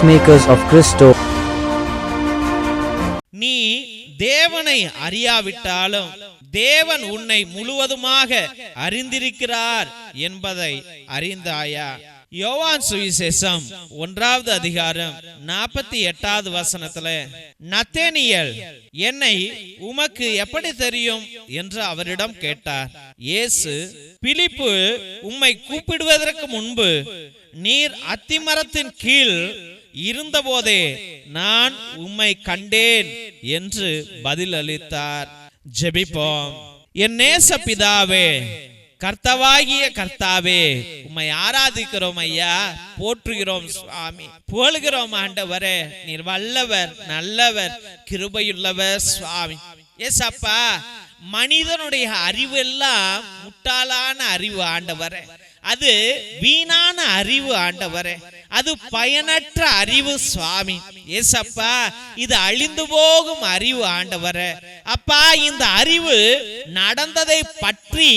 Peacemakers of Christo. நீ தேவனை அறியாவிட்டாலும் தேவன் உன்னை முழுவதுமாக அறிந்திருக்கிறார் என்பதை அறிந்தாயா? யோவான் சுவிசேஷம் ஒன்றாவது அதிகாரம் நாற்பத்தி எட்டாவது வசனத்துல நத்தேனியல் என்னை உமக்கு எப்படி தெரியும்? என்று அவரிடம் கேட்டார். இயேசு பிலிப்பு உம்மை கூப்பிடுவதற்கு முன்பு நீர் அத்திமரத்தின் கீழ் இருந்தபோதே நான் உம்மை கண்டேன் என்று பதிலளித்தார். ஜெபிப்போம். என் நேச பிதாவே கர்த்தவாகிய கர்த்தாவே உம்மை ஆராதிக்கிறோம் ஐயா. போற்றுகிறோம் சுவாமி. புகழ்கிறோம் ஆண்டவரே. நீர் வல்லவர் நல்லவர் கிருபையுள்ளவர் சுவாமி. எஸ் அப்பா மனிதனுடைய அறிவு எல்லாம் முட்டாளான அறிவு ஆண்டவரே. அது வீணான அறிவு ஆண்டவரே. அது பயனற்ற அறிவு சுவாமி. ஏசப்பா இது அழிந்து போகும் அறிவு ஆண்டவர. அப்பா இந்த அறிவு நடந்ததை பற்றி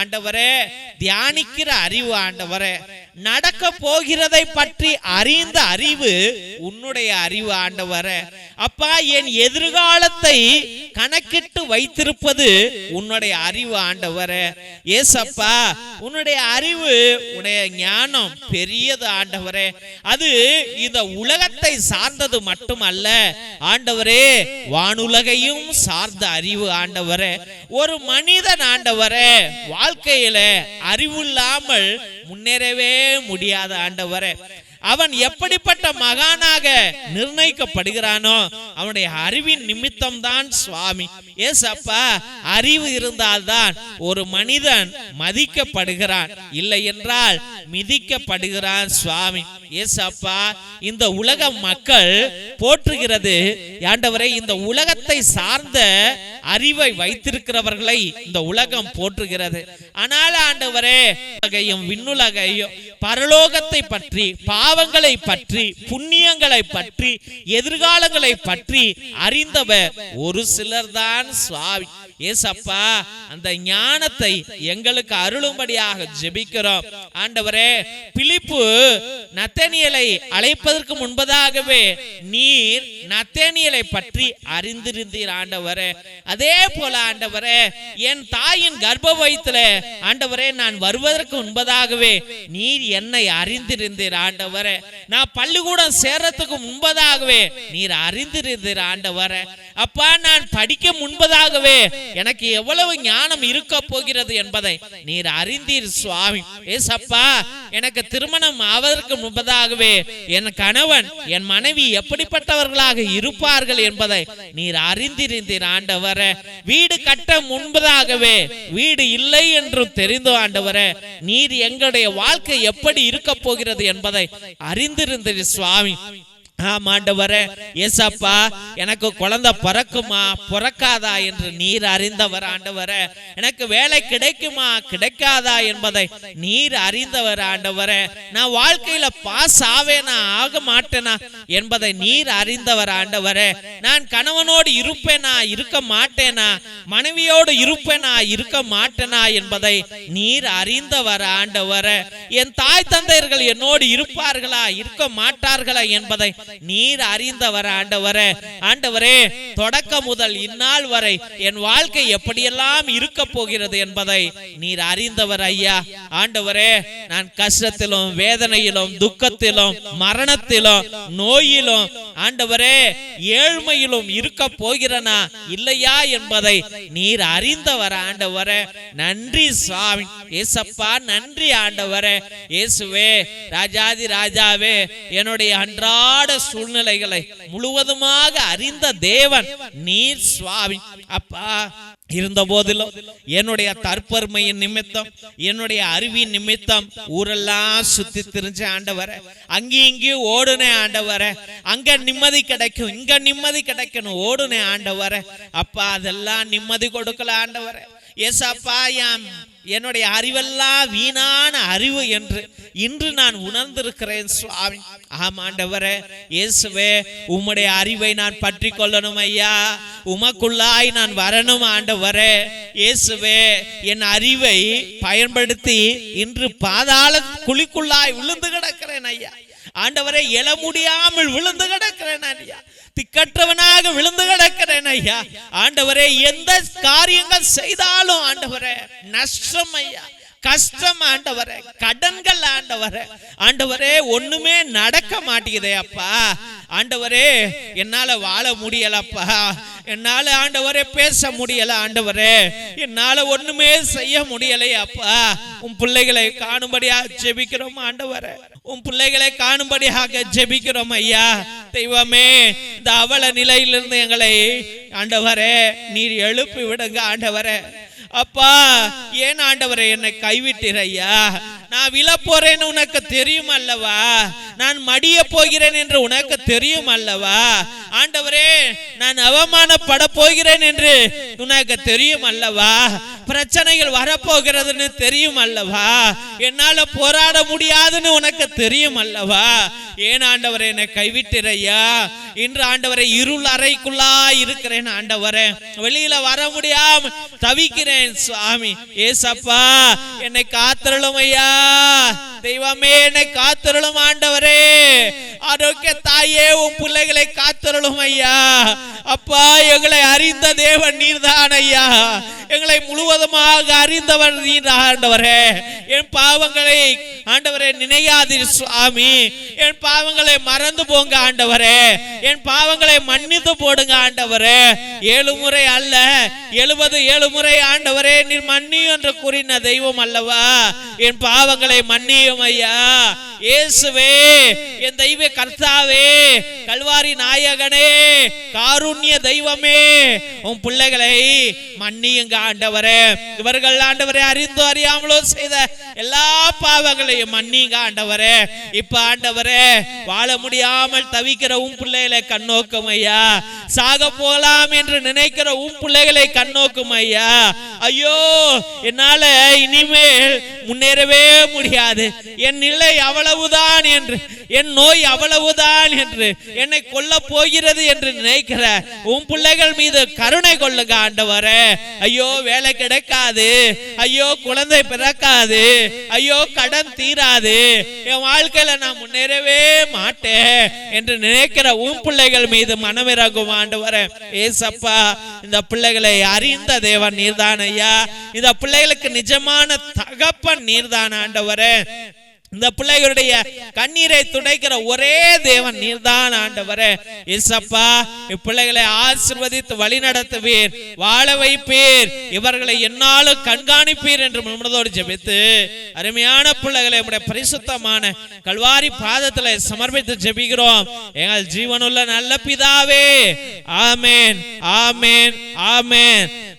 ஆண்டவர தியானிக்கிற அறிவு ஆண்டவர. நடக்க போகிறதை பற்றி அறிந்த அறிவு உன்னுடைய அறிவு ஆண்டவர. அப்பா என் எதிர்காலத்தை கணக்கிட்டு வைத்திருப்பது உன்னுடைய அறிவு ஆண்டவர். ஏசப்பா உன்னுடைய அறிவு உடைய ஞானம் பெரியது ஆண்டவரே. அது இந்த உலகத்தை சார்ந்தது மட்டுமல்ல. ஆண்டவரே வானுலகையும் சார்ந்த அறிவு ஆண்டவரே. ஒரு மனிதன் ஆண்டவரே வாழ்க்கையில அறிவு இல்லாமல் முன்னேறவே முடியாத ஆண்டவரே. அவன் எப்படிப்பட்ட மகானாக நிர்ணயிக்கப்படுகிறானோ அவனுடைய அறிவின் நிமித்தம் தான் சுவாமி. ஏசப்பா அறிவு இருந்தால்தான் ஒரு மனிதன் மதிக்கப்படுகிறான். இல்லை என்றால் மிதிக்கப்படுகிறான் சுவாமி. ஏசப்பா இந்த உலக மக்கள் போற்றுகிறது. ஆண்டவரை இந்த உலகத்தை சார்ந்த அறிவை வைத்திருக்கிறவர்களை இந்த உலகம் போற்றுகிறது. ஆனால் ஆண்டவரே உலகையும் விண்ணுலகையும் பரலோகத்தை பற்றி பாவங்களை பற்றி புண்ணியங்களை பற்றி எதிர்காலங்களை பற்றி அறிந்தவர் ஒரு சிலர் தான் சுவாமி. ஏசப்பா அந்த ஞானத்தை எங்களுக்கு அருளும்படியாக ஜெபிக்கிறோம். ஆண்டவரை பிலிப்பு நத்தனியலை அழைப்பதற்கு முன்பதாகவே நீர் நத்தேனியலை பற்றி அறிந்திருந்தீர் ஆண்டவரே. அதே போல ஆண்டவரே என் தாயின் கர்ப்ப வயிற்றுல ஆண்டவரே நான் வருவதற்கு முன்பதாகவே நீர் என்னை அறிந்திருந்தீர் ஆண்டவரே. நான் பள்ளிக்கூடம் சேர்றதுக்கு முன்பதாகவே நீர் அறிந்திருந்தீர் ஆண்டவரே. அப்பா நான் படிக்க முன்பதாகவே எனக்கு எவ்வளவு ஞானம் இருக்க போகிறது என்பதை நீர் அறிந்தீர் சுவாமி. ஏசப்பா எனக்கு திருமணம் ஆவதற்கு முன்பதாகவே என் கணவன் என் மனைவி எப்படிப்பட்டவர்களாக இருப்பார்கள் என்பதை நீர் அறிந்திருந்தீர் ஆண்டவர. வீடு கட்ட முன்பதாகவே வீடு இல்லை என்றும் தெரிந்து ஆண்டவர. நீர் எங்களுடைய வாழ்க்கை எப்படி இருக்க போகிறது என்பதை அறிந்திருந்தீர் சுவாமி. ஆமாண்டவரே ஏசப்பா எனக்கு குழந்தை பிறக்குமா பிறக்காதா என்று நீர் அறிந்தவர் ஆண்டவரே. எனக்கு வேலை கிடைக்குமா கிடைக்காதா என்பதை நீர் அறிந்தவர் ஆண்டவரே. நான் வாழ்க்கையில பாஸ் ஆவேனா ஆக மாட்டேனா என்பதை நீர் அறிந்தவர் ஆண்டவரே. நான் கணவனோடு இருப்பேனா இருக்க மாட்டேனா மனைவியோடு இருப்பேனா இருக்க மாட்டேனா என்பதை நீர் அறிந்தவர் ஆண்டவரே. என் தாய் தந்தையர்கள் என்னோடு இருப்பார்களா இருக்க மாட்டார்களா என்பதை நீர் அறிந்தவர் ஆண்டவரே. ஆண்டவரே தொடக்க முதல் இந்நாள் வரை என் வாழ்க்கை எப்படியெல்லாம் இருக்க போகிறது என்பதை நீர் அறிந்தவர் ஐயா. ஆண்டவரே நான் கஷ்டத்திலும் வேதனையிலும் துக்கத்திலும் மரணத்திலும் நோயிலும் ஆண்டவரே ஏழ்மையிலும் இருக்க போகிறனா இல்லையா என்பதை நீர் அறிந்தவர் ஆண்டவரே. நன்றி சுவாமி. ஏசப்பா நன்றி ஆண்டவரே. இயேசுவே ராஜாதி ராஜாவே என்னுடைய அன்றாட சூழ்நிலைகளை முழுவதுமாக அறிந்த தேவன் நீர் சுவாமி. அப்பா இருந்த போதிலும் என்னுடைய தற்பெருமையின் நிமித்தம் என்னுடைய அறிவின் நிமித்தம் ஊரெல்லாம் சுத்தி திரிஞ்ச ஆண்டவர. அங்கேயும் இங்கேயும் ஓடுனே ஆண்டவர. அங்க நிம்மதி கிடைக்கும் இங்க நிம்மதி கிடைக்கணும் ஓடுனே ஆண்டவர. அப்பா அதெல்லாம் நிம்மதி கொடுக்கல ஆண்டவர. ஏசப்பா என் என்னுடைய அறிவெல்லாம் வீணான அறிவு என்று இன்று நான் உணர்ந்திருக்கிறேன் சுவாமி. ஆமாண்டவரே இயேசுவே உம்முடைய அறிவை நான் பற்றி கொள்ளணும் ஐயா. உமக்குள்ளாய் நான் வரணும் ஆண்டவரே. இயேசுவே என் அறிவை பயன்படுத்தி இன்று பாதாள குழிக்குள்ளாய் விழுந்து கிடக்கிறேன் ஐயா. ஆண்டவரை எழ முடியாமல் விழுந்து கிடக்கிறேன் ஐயா. திக்கற்றவனாக விழுந்து கிடக்கிறேன் ஐயா. ஆண்டவரே எந்த காரியங்கள் செய்தாலும் ஆண்டவரே நஷ்டம் ஐயா. கஷ்டம் ஆண்டவரே கடன்கள் ஆண்டவரே. ஆண்டவரே ஒண்ணுமே நடக்க மாட்டேங்குதே அப்பா. ஆண்டவரே என்னால வாழ முடியலப்பா. என்னால ஆண்டவரே பேச முடியல ஆண்டவரே. என்னால ஒண்ணுமே செய்ய முடியலையாப்பா உன் பிள்ளைகளை காணும்படியாக ஜெபிக்கிறோம் ஆண்டவரே. உன் பிள்ளைகளை காணும்படியாக ஜெபிக்கிறோம் ஐயா. தெய்வமே இந்த அவல நிலையிலிருந்து எங்களை ஆண்டவரே நீர் எழுப்பி விடுங்க ஆண்டவரே. அப்பா ஏன் ஆண்டவரை என்னை கைவிட்டீர் ஐயா? நான் விழ போறேன்னு உனக்கு தெரியும் அல்லவா? நான் மடிய போகிறேன் என்று உனக்கு தெரியும் அல்லவா? ஆண்டவரே நான் அவமானப்பட போகிறேன் என்று உனக்கு தெரியும் அல்லவா? பிரச்சனைகள் வரப்போகிறதுன்னு தெரியும் அல்லவா? என்னால போராட முடியாதுன்னு உனக்கு தெரியும் அல்லவா? ஏன் ஆண்டவரே என்னை கைவிட்டிரையா இன்று ஆண்டவரை இருள் அறைக்குள்ளா இருக்கிறேன் ஆண்டவரே. வெளியில வர முடியாம தவிக்கிறேன் சுவாமி. ஏசப்பா என்னை காத்திரளும் ஐயா. தெய்வமே என்னை காத்திரளும் ஆண்டவரே. ஆரோக்கிய தாயே உன் பிள்ளைகளை காத்திரளும் ஐயா. அப்பா எங்களை அறிந்த தேவன் நீர்தான் ஐயா. எங்களை முழுவதுமாக அறிந்தவர் நீர் ஆண்டவரே. என் பாவங்களை ஆண்டவரே நினையாதீர் சுவாமி. என் பாவங்களை மறந்து போங்க ஆண்டவரே. என் பாவங்களை மன்னித்து போடுங்க ஆண்டவரே. ஏழு முறை அல்ல எழுபது ஏழு முறை ஆண்டவரே நீர் மன்னியும் என்று கூறின தெய்வம் அல்லவா? என் பாவங்களை மன்னியும் ஐயா. இயேசுவே என் தெய்வ கர்த்தாவே கல்வாரி நாயகனே காருண்ய தெய்வமே உன் பிள்ளைகளை மன்னியுங்க ஆண்டவரே. இவர்கள் ஆண்டவரே அறிந்தோ அறியாமலோ செய்த எல்லா பாவங்களையும் மன்னிங்க ஆண்டவரே. இப்ப ஆண்டவரே வாழ முடியாமல் தவிக்கிற உன் பிள்ளைகளை கண்ணோக்கம் ஐயா. சாக போலாம் என்று நினைக்கிற உன் பிள்ளைகளை கண்ணோக்கும் ஐயா. ஐயோ என்னால இனிமேல் முன்னேறவே முடியாது. என் நிலை அவ்வளவுதான் என்று என் நோய் அவ்வளவுதான் என்று என்னை கொல்ல போகிறது என்று நினைக்கிற உன் பிள்ளைகள் மீது கருணை கொள்ளுங்க ஆண்டவரே. ஐயோ வேலை கிடைக்காது. ஐயோ குழந்தை பிறக்காது. ஐயோ கடன் தீராது. என் வாழ்க்கையில நான் முன்னேறவே மாட்டேன் என்று நினைக்கிற உன் பிள்ளைகள் மீது மனமிறங்கும் ஆண்டவரே ஏசப்பா இந்த பிள்ளைகளை அறிந்த தேவன் நீர்தான் ஐயா இந்த பிள்ளைகளுக்கு நிஜமான தகப்பன் நீர்தான் ஆண்டவரே. இந்த பிள்ளைகளுடைய கண்ணீரை துடைக்கிற ஒரே தேவன் நீர்தான் ஆண்டவரே. இசப்பா இப்பிள்ளைகளை ஆசிர்வதித்து வழி நடத்துவீர் வாழ வைப்பீர் இவர்களை என்னாலும் கண்காணிப்பீர் என்று முன்னதோடு ஜெபித்து அருமையான பிள்ளைகளை நம்முடைய பரிசுத்தமான கல்வாரி பாதத்துல சமர்ப்பித்து ஜெபிக்கிறோம். எங்கள் ஜீவனுள்ள நல்ல பிதாவே ஆமேன் ஆமேன் ஆமேன்.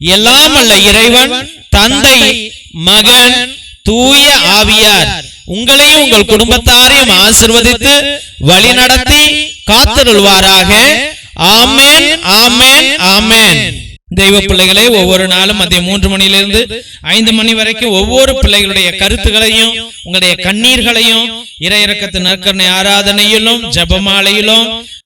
எல்லாம் அல்ல இறைவன் தந்தை மகன் தூய ஆவியார். உங்களையும் உங்கள் குடும்பத்தாரையும் ஆசிர்வதித்து வழி நடத்தி காத்திருள்வாராக. ஆமேன் ஆமேன் ஆமேன். தெய்வ பிள்ளைகளே ஒவ்வொரு நாளும் மதியம் மூன்று மணியிலிருந்து ஐந்து மணி வரைக்கும் ஒவ்வொரு பிள்ளைகளுடைய கருத்துகளையும் உங்களுடைய கண்ணீர்களையும் இறையிறக்கத்து நற்கரணை ஆராதனையிலும் ஜபமாலையிலும்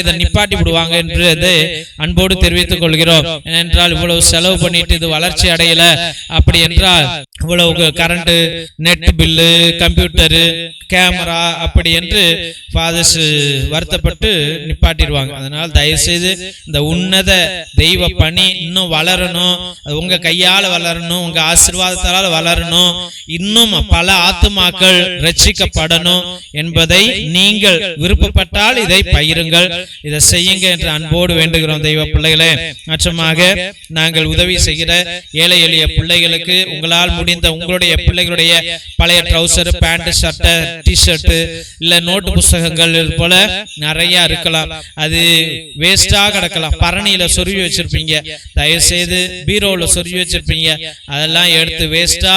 இதை நிப்பாட்டி விடுவாங்க என்று அன்போடு தெரிவித்துக் கொள்கிறோம். ஏனென்றால் இவ்வளவு செலவு பண்ணிட்டு இது வளர்ச்சி அடையல. அப்படி என்றால் இவ்வளவு current net bill computer camera அப்படி என்று ஃபாதர்ஸ் வருத்தப்பட்டு நிப்பாட்டிடுவாங்க. அதனால் தயவுசெய்து இந்த உன்னத தெய்வ பணி இன்னும் வளரணும். அது உங்க கையால் வளரணும். உங்க ஆசிர்வாதத்தால் வளரணும். இன்னும் பல ஆத்துமாக்கள் ரட்சிக்கப்படணும் என்பதை நீங்கள் விருப்பப்பட்டால் இதை பகிருங்கள். இதை செய்யுங்க என்று அன்போடு வேண்டுகிறோம் தெய்வ பிள்ளைகளே. மற்றமாக நாங்கள் உதவி செய்கிற ஏழை எளிய பிள்ளைகளுக்கு உங்களால் முடிந்த உங்களுடைய பிள்ளைகளுடைய பழைய trouser pant shirt T shirt இல்ல நோட்டு புஸ்தகங்கள் போல நிறைய இருக்கலாம். அது வேஸ்டா கிடக்கலாம். பரணியில சொருவி வச்சிருப்பீங்க. தயவு செய்து பீரோல சொருவி வச்சிருப்பீங்க. அதெல்லாம் எடுத்து வேஸ்டா